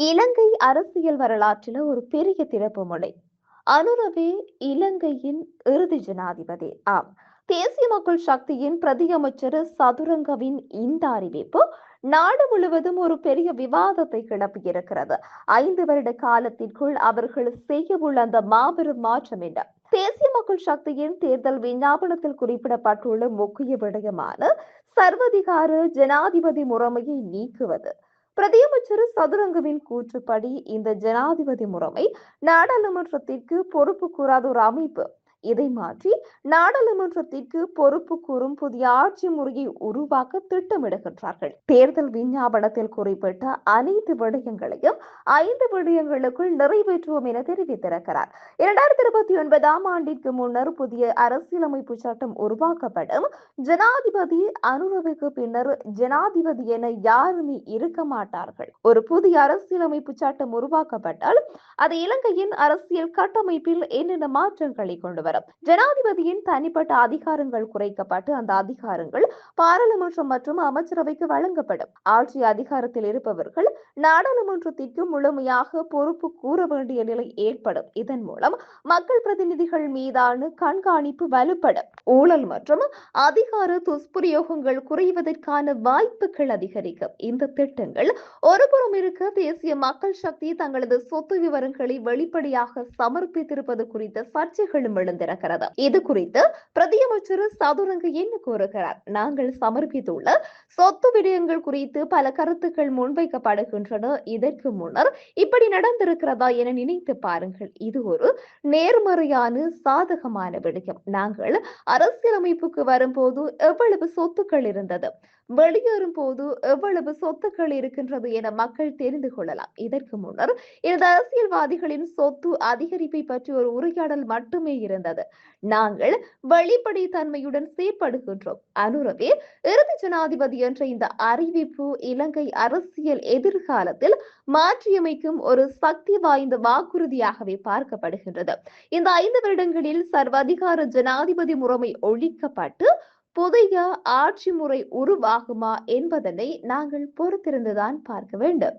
இலங்கை அரசியல் வரலாற்றில் ஒரு பெரிய திறப்பு முறை அனுரவே இலங்கையின் இறுதி ஜனாதிபதி. ஆம். தேசிய மக்கள் சக்தியின் பிரதியமைச்சர் சதுரங்கவின் இந்த அறிவிப்பு நாடு முழுவதும் ஒரு பெரிய விவாதத்தை கிளப்பியிருக்கிறது. ஐந்து வருட காலத்திற்குள் அவர்கள் செய்ய உள்ள அந்த மாபெரும் மாற்றம் என்ன? தேசிய மக்கள் சக்தியின் தேர்தல் விஞ்ஞாபனத்தில் குறிப்பிடப்பட்டுள்ள முக்கிய விடயமான சர்வதிகார ஜனாதிபதி முறைமையை நீக்குவது. பிரதியமைச்சர் சதுரங்கவின் கூற்றுப்படி இந்த ஜனாதிபதி முறைமை நாடாளுமன்றத்திற்கு பொறுப்பு கூறாத ஒரு அமைப்பு. இதை மாற்றி நாடாளுமன்றத்திற்கு பொறுப்பு கூறும் புதிய ஆட்சி முறையை உருவாக்க திட்டமிடுகின்றார்கள். தேர்தல் விஞ்ஞாபனத்தில் குறிப்பிட்ட அனைத்து விடயங்களையும் ஐந்து விடயங்களுக்குள் நிறைவேற்றுவோம் என தெரிவித்திருக்கிறார். இரண்டாயிரத்தி இருபத்தி ஒன்பதாம் ஆண்டிற்கு முன்னர் புதிய அரசியலமைப்பு சட்டம் உருவாக்கப்படும். ஜனாதிபதி அனுரவுக்கு பின்னர் ஜனாதிபதி என யாருமே இருக்க மாட்டார்கள். ஒரு புதிய அரசியலமைப்பு சட்டம் உருவாக்கப்பட்டால் அது இலங்கையின் அரசியல் கட்டமைப்பில் என்னென்ன மாற்றங்களை கொண்டு வரும் ஜனாதிபதியின் தனிப்பட்ட அதிகாரங்கள் குறைக்கப்பட்டு அந்த அதிகாரங்கள் பாராளுமன்றம் மற்றும் அமைச்சரவைக்கு வழங்கப்படும். ஆட்சி அதிகாரத்தில் இருப்பவர்கள் நாடாளுமன்றத்திற்கு முழுமையாக பொறுப்பு கூற வேண்டிய நிலை ஏற்படும். இதன் மூலம் மக்கள் பிரதிநிதிகள் மீதான கண்காணிப்பு வலுப்படும். ஊழல் மற்றும் அதிகார துஷ்பிரயோகங்கள் குறைவதற்கான வாய்ப்புகள் அதிகரிக்கும். இந்த திட்டங்கள் ஒருபுறம் இருக்க தேசிய மக்கள் சக்தி தங்களது சொத்து விவரங்களை வெளிப்படையாக சமர்ப்பித்திருப்பது குறித்த சர்ச்சைகளும் வந்திருக்கிறது இது குறித்து பிரதியமைச்சர் சதுரங்க என்ன கூறுகிறார்? நாங்கள் சமர்ப்பித்துள்ள சொத்து விடயங்கள் குறித்து பல கருத்துக்கள் முன்வைக்கப்படுகின்றன. இதற்கு முன்னர் இப்படி நடந்திருக்கிறதா என நினைத்து பாருங்கள். இது ஒரு நேர்மறையான சாதகமான விடயம். நாங்கள் அரசியலமைப்புக்கு வரும்போது எவ்வளவு சொத்துக்கள் இருந்தது? வெளியேறும் போது எவ்வளவு சொத்துக்கள் இருக்கின்றது என மக்கள் தெரிந்து கொள்ளலாம். இதற்கு முன்னர் இந்த அரசியல்வாதிகளின் சொத்து அதிகரிப்பை பற்றி ஒரு உரையாடல் மட்டுமே இருந்தது. நாங்கள் வெளிப்படைத்தன்மையுடன் செயற்படுகின்றோம். அனுரவே இறுதி ஜனாதிபதி என்ற இந்த அறிவிப்பு இலங்கை அரசியல் எதிர்காலத்தில் மாற்றியமைக்கும் ஒரு சக்தி வாய்ந்த வாக்குறுதியாகவே பார்க்கப்படுகின்றது. இந்த ஐந்து வருடங்களில் சர்வாதிகார ஜனாதிபதி முறைமை ஒழிக்கப்பட்டு புதிய ஆட்சி முறை உருவாகுமா என்பதனை நாங்கள் பொறுத்திருந்துதான் பார்க்க வேண்டும்.